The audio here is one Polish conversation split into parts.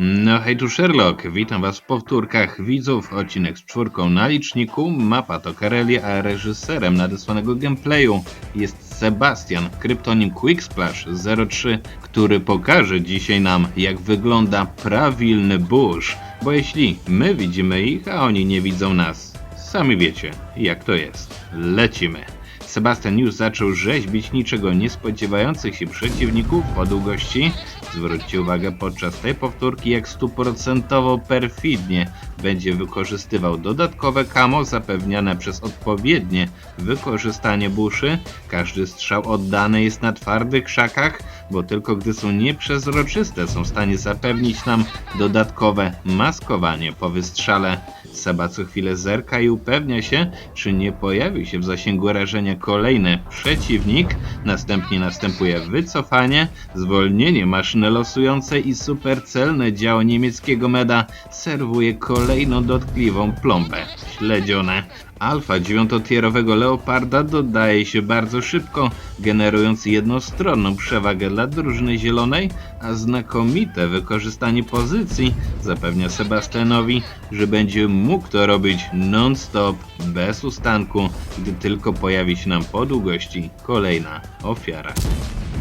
No hej tu Sherlock, witam was w powtórkach widzów, odcinek z czwórką na liczniku, mapa to Kareli, a reżyserem nadesłanego gameplayu jest Sebastian, kryptonim Quicksplash 03, który pokaże dzisiaj nam jak wygląda prawilny burz, bo jeśli my widzimy ich, a oni nie widzą nas, sami wiecie jak to jest. Lecimy. Sebastian już zaczął rzeźbić niczego nie spodziewających się przeciwników po długości. Zwróćcie uwagę podczas tej powtórki, jak stuprocentowo perfidnie będzie wykorzystywał dodatkowe kamo zapewniane przez odpowiednie wykorzystanie buszy. Każdy strzał oddany jest na twardych krzakach, bo tylko gdy są nieprzezroczyste są w stanie zapewnić nam dodatkowe maskowanie po wystrzale. Seba co chwilę zerka i upewnia się, czy nie pojawi się w zasięgu rażenia kolejny przeciwnik. Następnie następuje wycofanie, zwolnienie maszyny losującej i supercelne działo niemieckiego meda serwuje kolejną dotkliwą plombę. Śledzione. Alfa dziewiątotierowego Leoparda dodaje się bardzo szybko, generując jednostronną przewagę dla drużyny zielonej, a znakomite wykorzystanie pozycji zapewnia Sebastianowi, że będzie mógł to robić non-stop, bez ustanku, gdy tylko pojawi się nam po długości kolejna ofiara.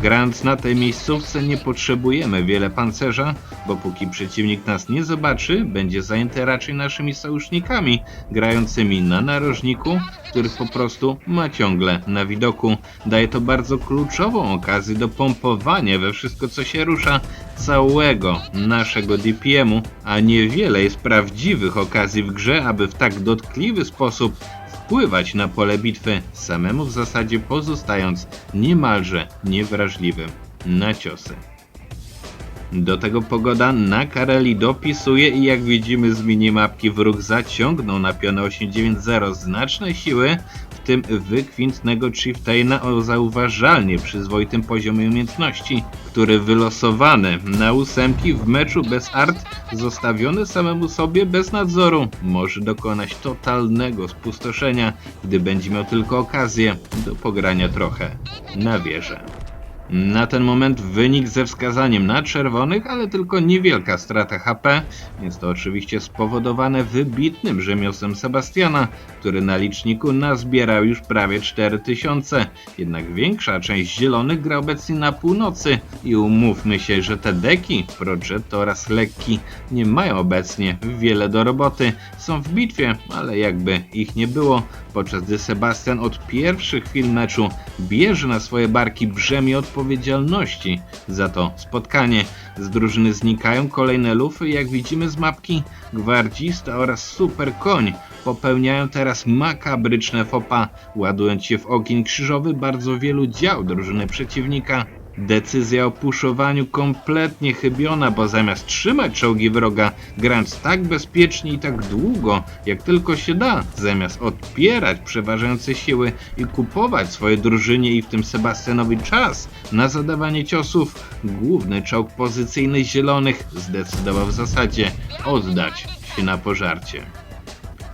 Grając na tej miejscówce nie potrzebujemy wiele pancerza, bo póki przeciwnik nas nie zobaczy, będzie zajęty raczej naszymi sojusznikami, grającymi na narożniku, których po prostu ma ciągle na widoku. Daje to bardzo kluczową okazję do pompowania we wszystko co się rusza całego naszego DPM-u, a niewiele jest prawdziwych okazji w grze, aby w tak dotkliwy sposób wpływać na pole bitwy, samemu w zasadzie pozostając niemalże niewrażliwym na ciosy. Do tego pogoda na Kareli dopisuje i jak widzimy z minimapki wróg zaciągnął na pionę 890 znaczne siły, tym wykwintnego Chieftaina o zauważalnie przyzwoitym poziomie umiejętności, który wylosowany na ósemki w meczu bez art, zostawiony samemu sobie bez nadzoru, może dokonać totalnego spustoszenia, gdy będzie miał tylko okazję do pogrania trochę na wieżę. Na ten moment wynik ze wskazaniem na czerwonych, ale tylko niewielka strata HP. Jest to oczywiście spowodowane wybitnym rzemiosłem Sebastiana, który na liczniku nazbierał już prawie 4000. Jednak większa część zielonych gra obecnie na północy i umówmy się, że te deki, Progetto oraz Lekki nie mają obecnie wiele do roboty. Są w bitwie, ale jakby ich nie było, podczas gdy Sebastian od pierwszych chwil meczu bierze na swoje barki brzemię odpowiedzialności za to spotkanie. Z drużyny znikają kolejne lufy, jak widzimy z mapki, gwardzista oraz super koń popełniają teraz makabryczne fopa, ładując się w ogień krzyżowy bardzo wielu dział drużyny przeciwnika. Decyzja o puszowaniu kompletnie chybiona, bo zamiast trzymać czołgi wroga, grając tak bezpiecznie i tak długo, jak tylko się da, zamiast odpierać przeważające siły i kupować swoje drużynie i w tym Sebastianowi czas na zadawanie ciosów, główny czołg pozycyjny zielonych zdecydował w zasadzie oddać się na pożarcie.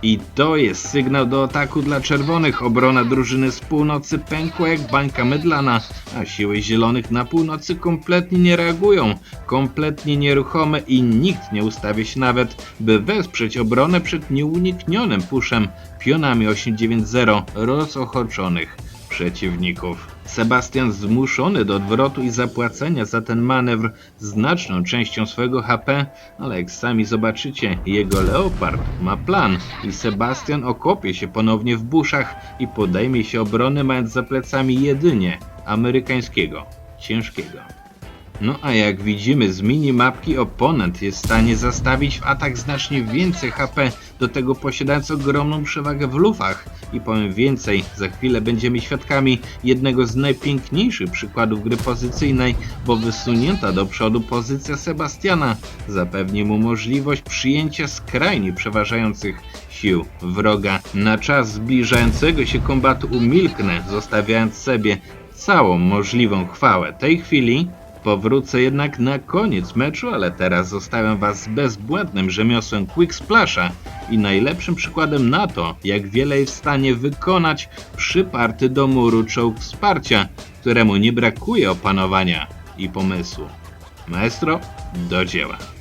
I to jest sygnał do ataku dla czerwonych. Obrona drużyny z północy pękła jak bańka mydlana, a siły zielonych na północy kompletnie nie reagują. Kompletnie nieruchome i nikt nie ustawia się nawet, by wesprzeć obronę przed nieuniknionym puszem pionami 890 rozochoczonych przeciwników. Sebastian zmuszony do odwrotu i zapłacenia za ten manewr znaczną częścią swojego HP, ale jak sami zobaczycie, jego Leopard ma plan i Sebastian okopie się ponownie w buszach i podejmie się obrony mając za plecami jedynie amerykańskiego, ciężkiego. No a jak widzimy z minimapki, oponent jest w stanie zastawić w atak znacznie więcej HP, do tego posiadając ogromną przewagę w lufach. I powiem więcej, za chwilę będziemy świadkami jednego z najpiękniejszych przykładów gry pozycyjnej, bo wysunięta do przodu pozycja Sebastiana zapewni mu możliwość przyjęcia skrajnie przeważających sił wroga. Na czas zbliżającego się kombatu umilknę, zostawiając sobie całą możliwą chwałę tej chwili, Powrócę jednak na koniec meczu, ale teraz zostawiam Was z bezbłędnym rzemiosłem Quick Splasha i najlepszym przykładem na to, jak wiele jest w stanie wykonać przyparty do muru czołg wsparcia, któremu nie brakuje opanowania i pomysłu. Maestro, do dzieła.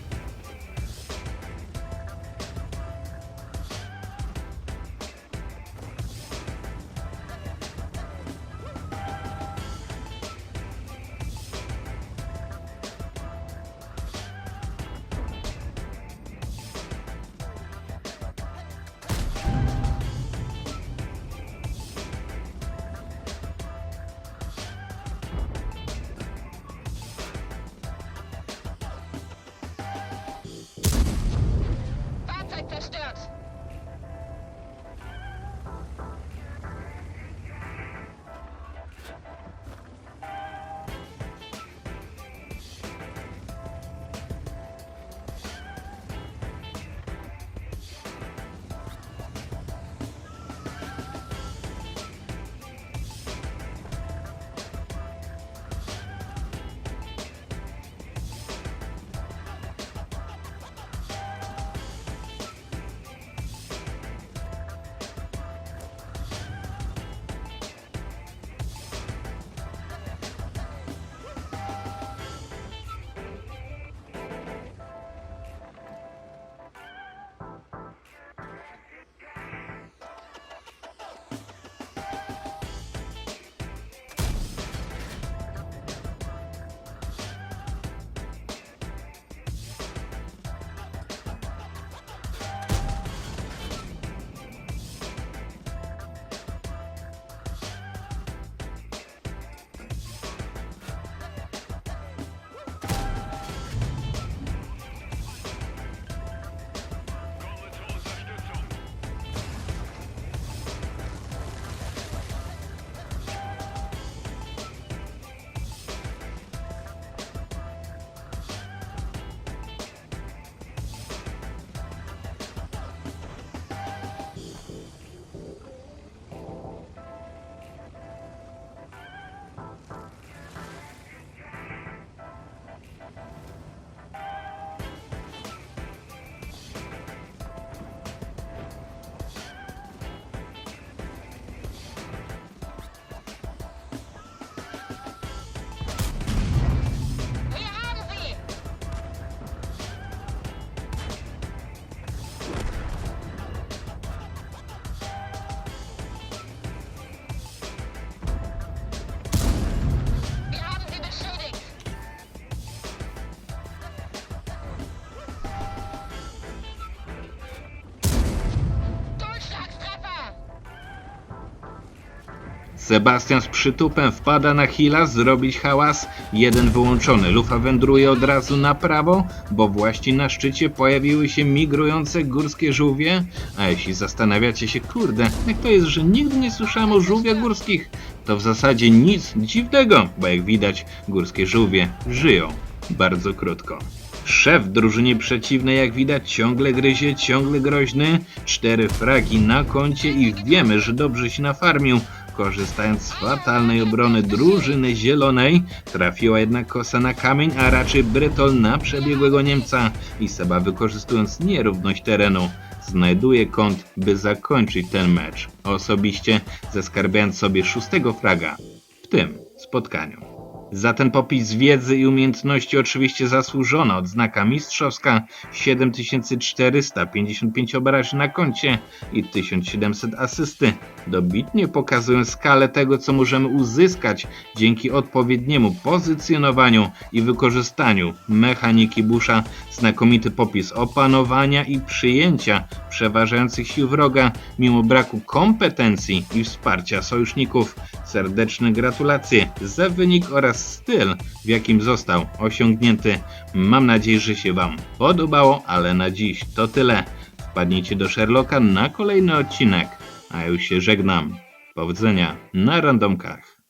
Sebastian z przytupem wpada na Hila zrobić hałas. Jeden wyłączony. Lufa wędruje od razu na prawo, bo właśnie na szczycie pojawiły się migrujące górskie żółwie. A jeśli zastanawiacie się, kurde, jak to jest, że nigdy nie słyszałem o żółwiach górskich, to w zasadzie nic dziwnego, bo jak widać, górskie żółwie żyją bardzo krótko. Szef drużynie przeciwnej, jak widać, ciągle gryzie, ciągle groźny. Cztery fragi na koncie i wiemy, że dobrze się nafarmił. Korzystając z fatalnej obrony drużyny zielonej, trafiła jednak kosa na kamień, a raczej Brytol na przebiegłego Niemca i Seba wykorzystując nierówność terenu znajduje kąt, by zakończyć ten mecz. Osobiście zaskarbiając sobie szóstego fraga w tym spotkaniu. Za ten popis wiedzy i umiejętności oczywiście zasłużona odznaka mistrzowska 7455 obrażeń na koncie i 1700 asysty. Dobitnie pokazują skalę tego, co możemy uzyskać dzięki odpowiedniemu pozycjonowaniu i wykorzystaniu mechaniki Busha. Znakomity popis opanowania i przyjęcia przeważających sił wroga mimo braku kompetencji i wsparcia sojuszników. Serdeczne gratulacje za wynik oraz styl, w jakim został osiągnięty. Mam nadzieję, że się Wam podobało, ale na dziś to tyle. Wpadnijcie do Sherlocka na kolejny odcinek, a już się żegnam. Powodzenia na randomkach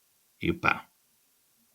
i pa.